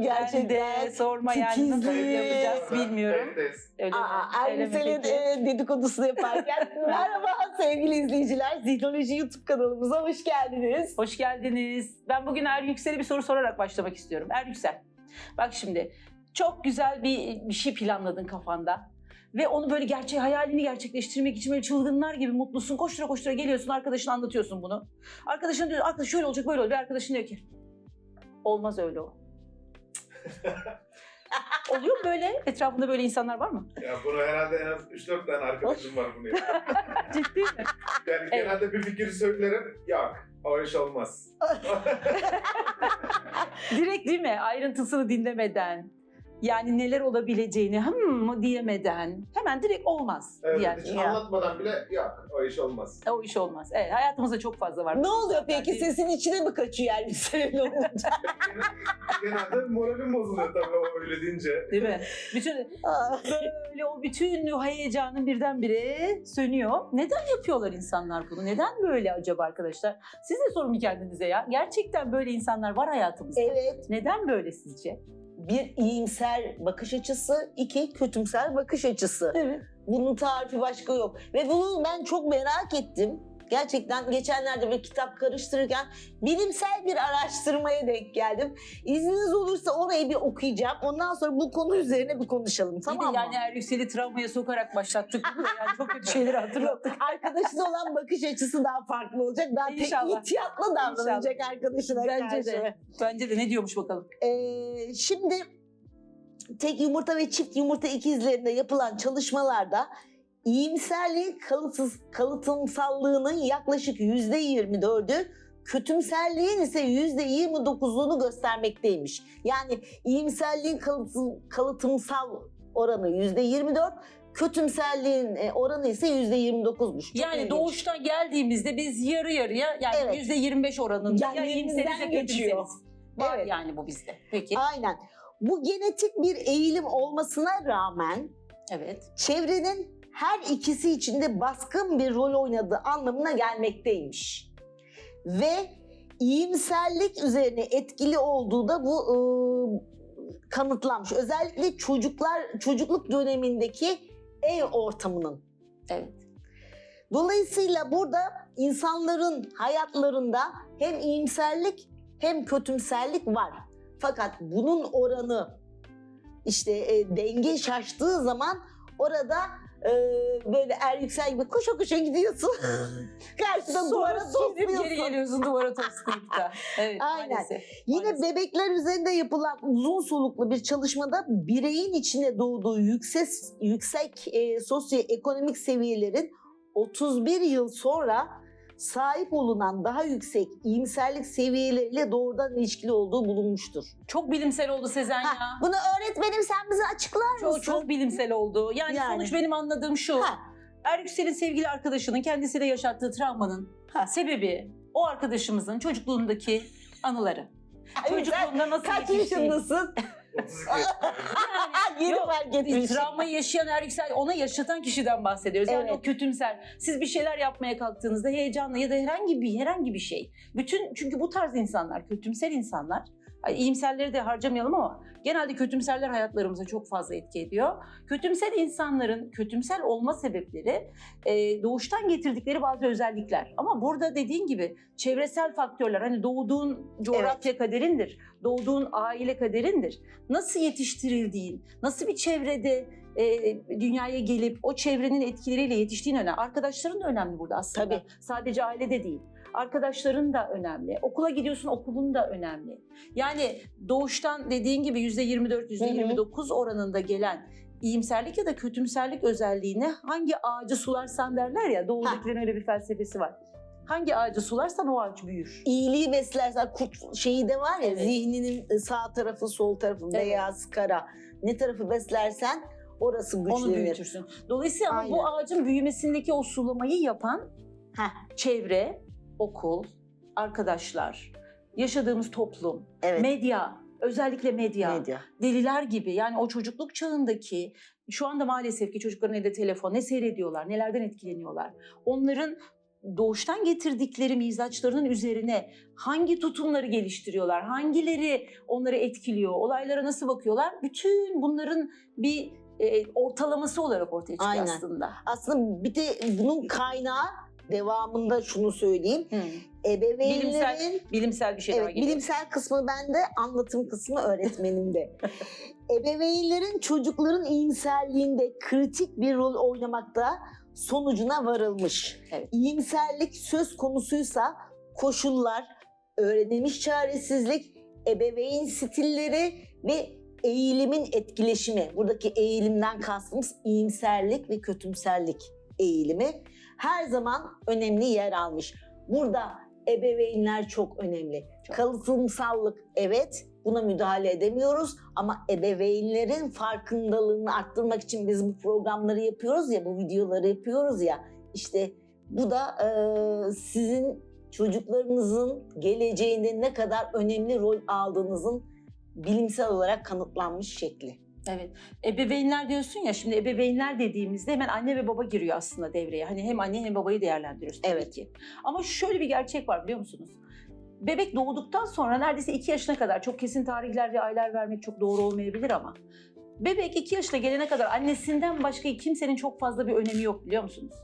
Gerçekten. de sorma yani nasıl titizliği. yapacağız bilmiyorum. Öyle? Aa, Ergüsel'in e, dedikodusunu yaparken merhaba sevgili izleyiciler. Zihnoloji YouTube kanalımıza hoş geldiniz. Hoş geldiniz. Ben bugün Er Yüksel'e bir soru sorarak başlamak istiyorum. Er Yüksel, bak şimdi çok güzel bir, bir şey planladın kafanda. Ve onu böyle gerçeği, hayalini gerçekleştirmek için böyle çılgınlar gibi mutlusun. Koştura koştura geliyorsun, arkadaşına anlatıyorsun bunu. Arkadaşın diyor, arkadaş şöyle olacak, böyle olacak. Bir arkadaşın diyor ki, olmaz öyle o. Oluyor mu böyle? Etrafında böyle insanlar var mı? Ya bunu herhalde en az 3-4 tane arkadaşım var bunu yapan. Ciddi mi? Yani genelde bir fikir söylerim. Yok. O iş olmaz. Direkt değil mi? Ayrıntısını dinlemeden. Yani neler olabileceğini hmm diyemeden hemen direkt olmaz Evet, diyen. hiç Ya. anlatmadan bile yok. O iş olmaz. O iş olmaz. Evet hayatımızda çok fazla var. Ne oluyor peki Değil sesin içine mi kaçıyor Ergüsel'in olunca? genelde moralim bozuluyor tabii o öyle deyince. Değil mi? Bütün Aa, böyle o bütün o heyecanın birdenbire sönüyor. Neden yapıyorlar insanlar bunu? Neden böyle acaba arkadaşlar? Siz de sorun bir kendinize ya. Gerçekten böyle insanlar var hayatımızda. evet Neden böyle sizce? Bir iyimser bakış açısı, iki kötümser bakış açısı. Evet. Bunun tarifi başka yok. Ve bunu ben çok merak ettim. Gerçekten geçenlerde bir kitap karıştırırken bilimsel bir araştırmaya denk geldim. İzniniz olursa orayı bir okuyacağım. Ondan sonra bu konu üzerine bir konuşalım. Tamam mı? yani Er Yüksel'i travmaya sokarak başlattık. Yani çok kötü şeyleri hatırlattık. Arkadaşına olan bakış açısı daha farklı olacak. Daha İnşallah. ihtiyatlı davranacak arkadaşına Bence karşı. de. Bence de ne diyormuş bakalım. Ee, şimdi tek yumurta ve çift yumurta ikizlerinde yapılan çalışmalarda iyimserliğin kalıtsız, kalıtımsallığının yaklaşık yüzde 24'ü kötümserliğin ise yüzde 29'unu göstermekteymiş. Yani iyimserliğin kalıtım, kalıtımsal oranı yüzde 24, kötümserliğin e, oranı ise yüzde 29'muş. Çok Yani ilginç. doğuştan geldiğimizde biz yarı yarıya yani Evet. yüzde 25 oranında Yani ya iyimseriz ya geçiyor. Var Evet. yani bu bizde. Peki. Aynen. Bu genetik bir eğilim olmasına rağmen Evet. çevrenin her ikisi içinde baskın bir rol oynadığı anlamına gelmekteymiş. Ve iyimserlik üzerine etkili olduğu da bu e, kanıtlanmış. Özellikle çocuklar çocukluk dönemindeki ev ortamının. Evet. Dolayısıyla burada insanların hayatlarında hem iyimserlik hem kötümserlik var. Fakat bunun oranı işte e, denge şaştığı zaman orada e, böyle er yüksel gibi koşa koşa gidiyorsun. Karşıda duvara Sonra gidip geri tosluyorsun. geliyorsun duvara toslayıp da. Evet Aynen. maalesef. Yine Maalesef. bebekler üzerinde yapılan uzun soluklu bir çalışmada bireyin içine doğduğu yüksek yüksek e, sosyoekonomik seviyelerin 31 yıl sonra sahip olunan daha yüksek iyimserlik seviyeleriyle doğrudan ilişkili olduğu bulunmuştur. Çok bilimsel oldu Sezen Ha, ya. bunu öğretmenim sen bize açıklar mısın? Çok, çok bilimsel oldu. Yani, Yani. sonuç benim anladığım şu. Ha, Er Yüksel'in sevgili arkadaşının kendisiyle yaşattığı travmanın Ha. sebebi o arkadaşımızın çocukluğundaki anıları. Çocukluğunda nasıl Kaç yetiştiği. yaşındasın? 32 yaşındayım. Yeni Yok, fark etmiş. Travmayı yaşayan Er Yüksel, ona yaşatan kişiden bahsediyoruz. Yani Evet. o kötümser. Siz bir şeyler yapmaya kalktığınızda heyecanla ya da herhangi bir herhangi bir şey. Bütün çünkü bu tarz insanlar, kötümser insanlar, iyimserleri de harcamayalım ama genelde kötümserler hayatlarımıza çok fazla etki ediyor. Kötümser insanların kötümser olma sebepleri e, doğuştan getirdikleri bazı özellikler. Ama burada dediğin gibi çevresel faktörler hani doğduğun coğrafya kaderindir, doğduğun aile kaderindir. Nasıl yetiştirildiğin, nasıl bir çevrede e, dünyaya gelip o çevrenin etkileriyle yetiştiğin önemli. Arkadaşların da önemli burada aslında. Tabii. Sadece ailede değil. Arkadaşların da önemli. Okula gidiyorsun okulun da önemli. Yani doğuştan dediğin gibi %24, %29 oranında gelen iyimserlik ya da kötümserlik özelliğine hangi ağacı sularsan derler ya doğudakilerin öyle bir felsefesi var. Hangi ağacı sularsan o ağaç büyür. iyiliği beslersen kurt şeyi de var ya Evet. zihninin sağ tarafı sol tarafı Evet. beyaz kara ne tarafı beslersen orası Onu güçlenir. büyütürsün. Dolayısıyla ama bu Aynen. ağacın büyümesindeki o sulamayı yapan Heh. çevre, okul, arkadaşlar, yaşadığımız toplum, Evet. medya, özellikle medya, Medya. deliler gibi yani o çocukluk çağındaki şu anda maalesef ki çocukların elinde telefon ne seyrediyorlar, nelerden etkileniyorlar. Onların doğuştan getirdikleri mizaçlarının üzerine hangi tutumları geliştiriyorlar, hangileri onları etkiliyor, olaylara nasıl bakıyorlar, bütün bunların bir e, ortalaması olarak ortaya çıkıyor Aynen. aslında. Aslında bir de bunun kaynağı devamında şunu söyleyeyim. Hı. Ebeveynlerin Bilimsel bir şey Evet, geliyor. bilimsel kısmı bende, anlatım kısmı öğretmenimde. Ebeveynlerin çocukların iyimserliğinde kritik bir rol oynamakta sonucuna varılmış. Evet. İyimserlik söz konusuysa koşullar, öğrenilmiş çaresizlik, ebeveyn stilleri ve eğilimin etkileşimi. Buradaki eğilimden kastımız iyimserlik ve kötümserlik eğilimi her zaman önemli yer almış. Burada ebeveynler çok önemli. Çok. Kalıtımsallık evet buna müdahale edemiyoruz ama ebeveynlerin farkındalığını arttırmak için biz bu programları yapıyoruz ya, bu videoları yapıyoruz ya. İşte bu da eee, sizin çocuklarınızın geleceğinde ne kadar önemli rol aldığınızın bilimsel olarak kanıtlanmış şekli. Evet. Ebeveynler diyorsun ya şimdi ebeveynler dediğimizde hemen anne ve baba giriyor aslında devreye. Hani hem anne hem babayı değerlendiriyoruz tabii Evet. ki. Ama şöyle bir gerçek var biliyor musunuz? Bebek doğduktan sonra neredeyse 2 yaşına kadar çok kesin tarihler ve aylar vermek çok doğru olmayabilir ama bebek 2 yaşına gelene kadar annesinden başka kimsenin çok fazla bir önemi yok biliyor musunuz?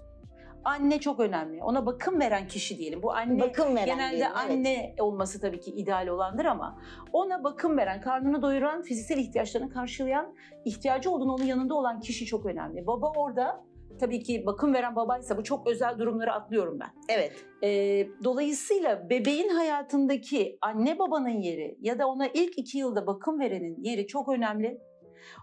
Anne çok önemli. Ona bakım veren kişi diyelim. Bu anne Bakım veren Genelde diyelim, evet. anne olması tabii ki ideal olandır ama ona bakım veren, karnını doyuran, fiziksel ihtiyaçlarını karşılayan, ihtiyacı olduğunu onun yanında olan kişi çok önemli. Baba orada tabii ki bakım veren babaysa bu çok özel durumları atlıyorum ben. Evet. Ee, dolayısıyla bebeğin hayatındaki anne babanın yeri ya da ona ilk iki yılda bakım verenin yeri çok önemli.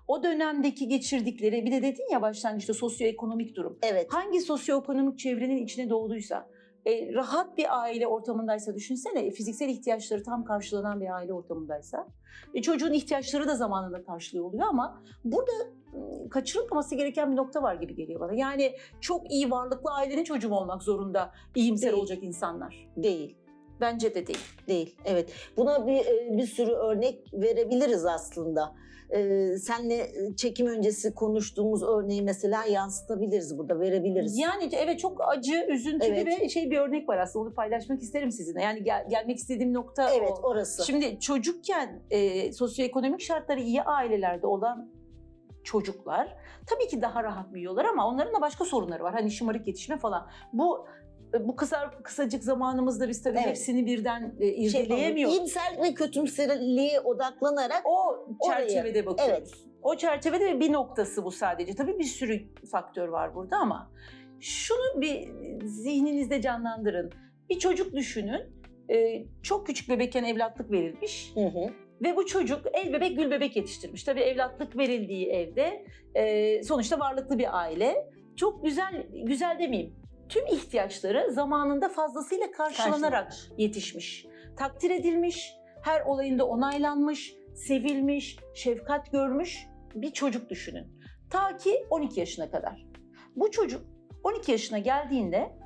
O dönemdeki geçirdikleri bir de dedin ya başlangıçta sosyoekonomik durum Evet. hangi sosyoekonomik çevrenin içine doğduysa, e, rahat bir aile ortamındaysa düşünsene e, fiziksel ihtiyaçları tam karşılanan bir aile ortamındaysa e, çocuğun ihtiyaçları da zamanında karşılıyor oluyor ama burada m, kaçırılmaması gereken bir nokta var gibi geliyor bana. Yani çok iyi varlıklı ailenin çocuğu mu olmak zorunda iyimser Değil. olacak insanlar. Değil. Bence de değil. Değil. Evet. Buna bir e, bir sürü örnek verebiliriz aslında. Ee, senle çekim öncesi konuştuğumuz örneği mesela yansıtabiliriz burada, verebiliriz. Yani evet çok acı, üzüntülü Evet. ve şey bir örnek var aslında onu paylaşmak isterim sizinle. Yani gel- gelmek istediğim nokta evet, o. orası. Şimdi çocukken e, sosyoekonomik şartları iyi ailelerde olan çocuklar tabii ki daha rahat büyüyorlar ama onların da başka sorunları var. Hani şımarık yetişme falan. Bu e, bu kısa kısacık zamanımızda biz tabii Evet. hepsini birden e, şey irdeleyemiyoruz. iyimserlik ve kötümserliğe odaklanarak o çerçevede bakıyoruz. O çerçevede bir noktası bu sadece. Tabii bir sürü faktör var burada ama şunu bir zihninizde canlandırın. Bir çocuk düşünün. e, Çok küçük bebekken evlatlık verilmiş. hı hı, Ve bu çocuk el bebek gül bebek yetiştirmiş. Tabii evlatlık verildiği evde e, sonuçta varlıklı bir aile. Çok güzel, güzel demeyeyim. Tüm ihtiyaçları zamanında fazlasıyla karşılanarak yetişmiş. Takdir edilmiş, her olayında onaylanmış, sevilmiş, şefkat görmüş bir çocuk düşünün. Ta ki 12 yaşına kadar. Bu çocuk 12 yaşına geldiğinde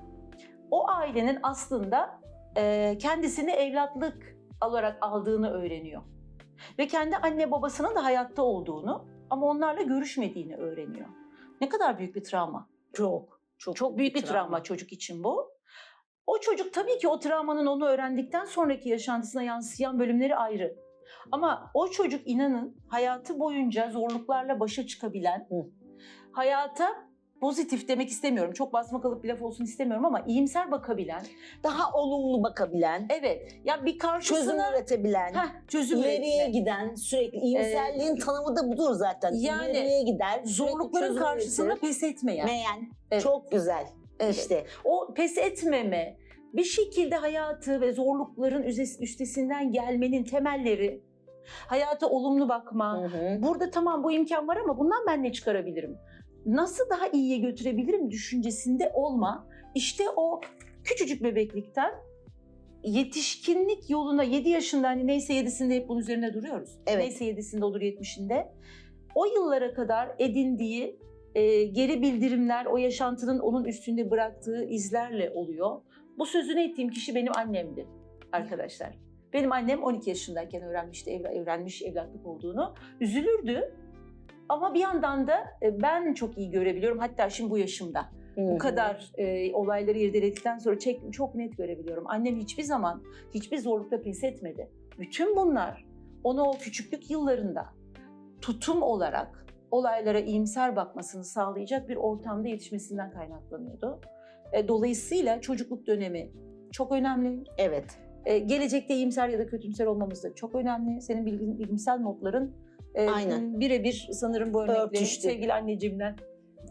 o ailenin aslında e, kendisini evlatlık olarak aldığını öğreniyor. Ve kendi anne babasının da hayatta olduğunu ama onlarla görüşmediğini öğreniyor. Ne kadar büyük bir travma. çok çok Çok büyük bir travma, çocuk için bu. O çocuk tabii ki o travmanın onu öğrendikten sonraki yaşantısına yansıyan bölümleri ayrı. Ama o çocuk inanın hayatı boyunca zorluklarla başa çıkabilen, Hı. hayata pozitif demek istemiyorum. Çok basma kalıp bir laf olsun istemiyorum ama iyimser bakabilen, Daha olumlu bakabilen, evet ya bir çözüm karşısına üretebilen, Heh, çözüm ileriye üretme. giden sürekli iyimserliğin tanımı da budur zaten. yani ileriye gider, zorlukların çözüm karşısında üretir. pes etmeyen. meyen. Evet. Çok güzel. Evet. İşte o pes etmeme, bir şekilde hayatı ve zorlukların üstesinden gelmenin temelleri, hayata olumlu bakma. Hı hı. Burada tamam bu imkan var ama bundan ben ne çıkarabilirim? Nasıl daha iyiye götürebilirim düşüncesinde olma. İşte o küçücük bebeklikten yetişkinlik yoluna 7 yaşında hani neyse 7'sinde hep bunun üzerine duruyoruz. Evet. Neyse 7'sinde olur 70'inde. O yıllara kadar edindiği e, geri bildirimler o yaşantının onun üstünde bıraktığı izlerle oluyor. Bu sözünü ettiğim kişi benim annemdi arkadaşlar. Benim annem 12 yaşındayken öğrenmişti, ev, öğrenmiş evlatlık olduğunu. Üzülürdü ama bir yandan da e, ben çok iyi görebiliyorum hatta şimdi bu yaşımda. bu kadar e, olayları irdeledikten sonra çek, çok net görebiliyorum. Annem hiçbir zaman hiçbir zorlukta pes etmedi. Bütün bunlar onu o küçüklük yıllarında tutum olarak olaylara iyimser bakmasını sağlayacak bir ortamda yetişmesinden kaynaklanıyordu. E, dolayısıyla çocukluk dönemi çok önemli. Evet. E, gelecekte iyimser ya da kötümser olmamız da çok önemli. Senin bilgin, bilimsel notların e, Aynen. birebir sanırım bu örnekle Örtüştü. sevgili anneciğimden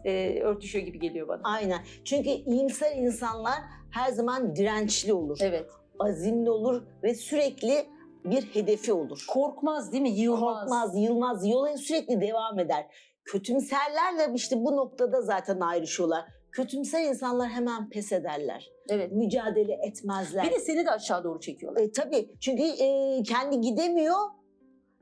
e, örtüşüyor gibi geliyor bana. Aynen. Çünkü iyimser insanlar her zaman dirençli olur. Evet. Azimli olur ve sürekli bir hedefi olur. Korkmaz değil mi? Yılmaz. Korkmaz, yılmaz, yola sürekli devam eder. Kötümserlerle işte bu noktada zaten ayrışıyorlar. Kötümser insanlar hemen pes ederler. Evet. Mücadele etmezler. Bir de seni de aşağı doğru çekiyorlar. E, tabii çünkü e, kendi gidemiyor.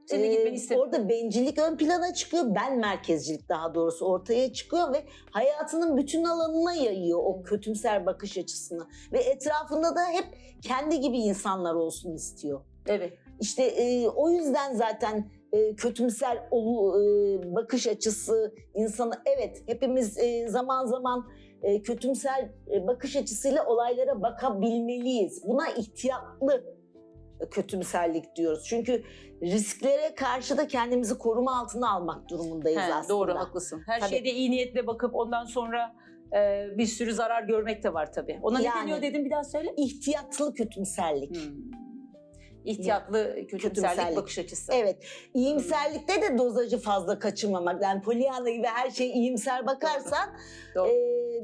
Senin de E, gitmeni istemiyor. Orada bencillik ön plana çıkıyor. Ben merkezcilik daha doğrusu ortaya çıkıyor ve hayatının bütün alanına yayıyor o kötümser bakış açısını. Ve etrafında da hep kendi gibi insanlar olsun istiyor. Evet. İşte e, o yüzden zaten e, kötümser olu, e, bakış açısı insanı evet hepimiz e, zaman zaman e, kötümser e, bakış açısıyla olaylara bakabilmeliyiz. Buna ihtiyatlı kötümserlik diyoruz. Çünkü risklere karşı da kendimizi koruma altına almak durumundayız He, aslında. doğru haklısın. Her Tabii. şeyde iyi niyetle bakıp ondan sonra e, bir sürü zarar görmek de var tabii. Ona Yani. ne deniyor dedim bir daha söyle. İhtiyatlı kötümserlik. Hmm. İhtiyatlı kötümserlik, Kötümserlik. bakış açısı. Evet. İyimserlikte de dozajı fazla kaçırmamak. Yani Pollyanna gibi her şeye iyimser bakarsan Doğru. e,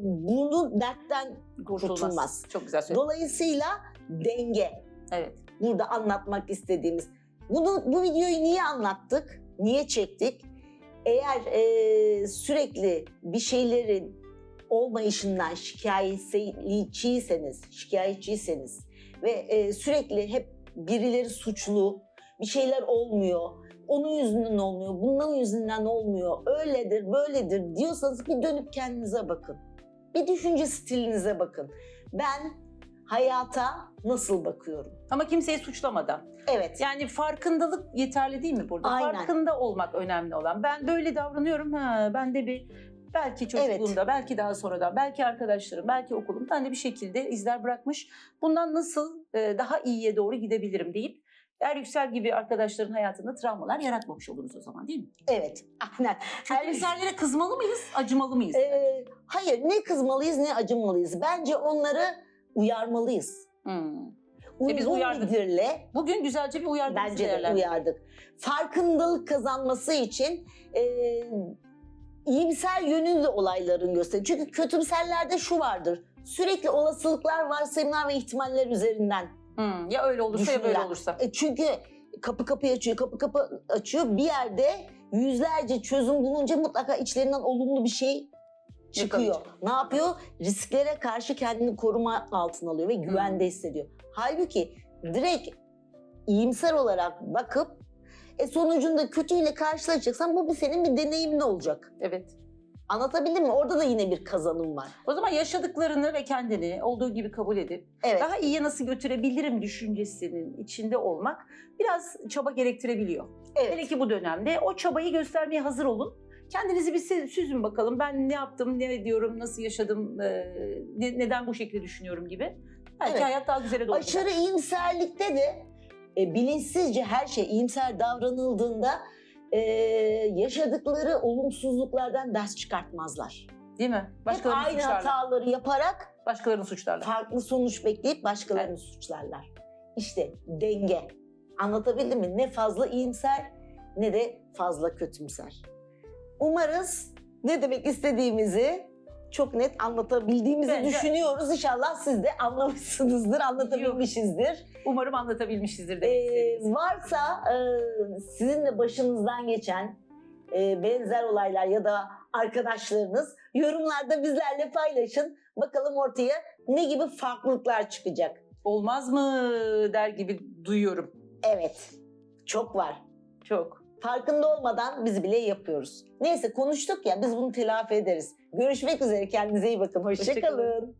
bunu dertten Kurtulmaz. kurtulmaz. Çok güzel söyledin. Dolayısıyla denge. Evet. Burada anlatmak istediğimiz. Bunu bu videoyu niye anlattık? Niye çektik? Eğer e, sürekli bir şeylerin olmayışından şikayetçiyseniz, şikayetçiyseniz ve e, sürekli hep birileri suçlu, bir şeyler olmuyor, onun yüzünden olmuyor, bundan yüzünden olmuyor, öyledir, böyledir diyorsanız bir dönüp kendinize bakın. Bir düşünce stilinize bakın. Ben hayata nasıl bakıyorum? Ama kimseyi suçlamadan. Evet. Yani farkındalık yeterli değil mi burada? Aynen. Farkında olmak önemli olan. Ben böyle davranıyorum. Ha, ben de bir belki çocukluğumda, belki daha sonradan, belki arkadaşlarım, belki okulum ben de bir şekilde izler bırakmış. Bundan nasıl e, daha iyiye doğru gidebilirim deyip Er Yüksel gibi arkadaşların hayatında travmalar yaratmamış oluruz o zaman değil mi? Evet. Aynen. Her- Kötümserlere kızmalı mıyız, acımalı mıyız? Ee, hayır ne kızmalıyız ne acımalıyız. Bence onları uyarmalıyız. Hmm. Uygun biz uyardık. bildirle Bugün güzelce bir uyardığımızı bence de uyardık. Farkındalık kazanması için e, iyimser yönlü de olayların göster. Çünkü kötümserlerde şu vardır. Sürekli olasılıklar, varsayımlar ve ihtimaller üzerinden. Hmm. Ya öyle olursa ya böyle Düşünülen. olursa. E, çünkü kapı kapı açıyor, kapı kapı açıyor. Bir yerde yüzlerce çözüm bulunca mutlaka içlerinden olumlu bir şey çıkıyor. Ne yapıyor? Risklere karşı kendini koruma altına alıyor ve güvende hissediyor. Halbuki direkt iyimser olarak bakıp e sonucunda kötüyle karşılaşacaksan bu bir senin bir deneyimin olacak. Evet. Anlatabildim mi? Orada da yine bir kazanım var. O zaman yaşadıklarını ve kendini olduğu gibi kabul edip Evet. daha iyiye nasıl götürebilirim düşüncesinin içinde olmak biraz çaba gerektirebiliyor. Hele Evet. ki bu dönemde o çabayı göstermeye hazır olun. Kendinizi bir sü- süzün bakalım. Ben ne yaptım, ne ediyorum, nasıl yaşadım, ne- neden bu şekilde düşünüyorum gibi. Belki Evet. hayat daha güzele doğru Aşırı iyimserlikte de e, bilinçsizce her şey iyimser davranıldığında e, yaşadıkları olumsuzluklardan ders çıkartmazlar. Değil mi? Hep Başkalarını aynı suçlarlar. hataları yaparak Başkalarını suçlarlar. farklı sonuç bekleyip başkalarını suçlarlar. İşte denge. Anlatabildim mi? Ne fazla iyimser ne de fazla kötümser. Umarız ne demek istediğimizi çok net anlatabildiğimizi Bence- düşünüyoruz. İnşallah siz de anlamışsınızdır, anlatabilmişizdir. Umarım anlatabilmişizdir demek Ee, varsa e, sizin de başınızdan geçen e, benzer olaylar ya da arkadaşlarınız yorumlarda bizlerle paylaşın. Bakalım ortaya ne gibi farklılıklar çıkacak. Olmaz mı der gibi duyuyorum. Evet, çok var. Çok. Farkında olmadan biz bile yapıyoruz. Neyse konuştuk ya biz bunu telafi ederiz. Görüşmek üzere kendinize iyi bakın. Hoşça kalın. Hoşçakalın.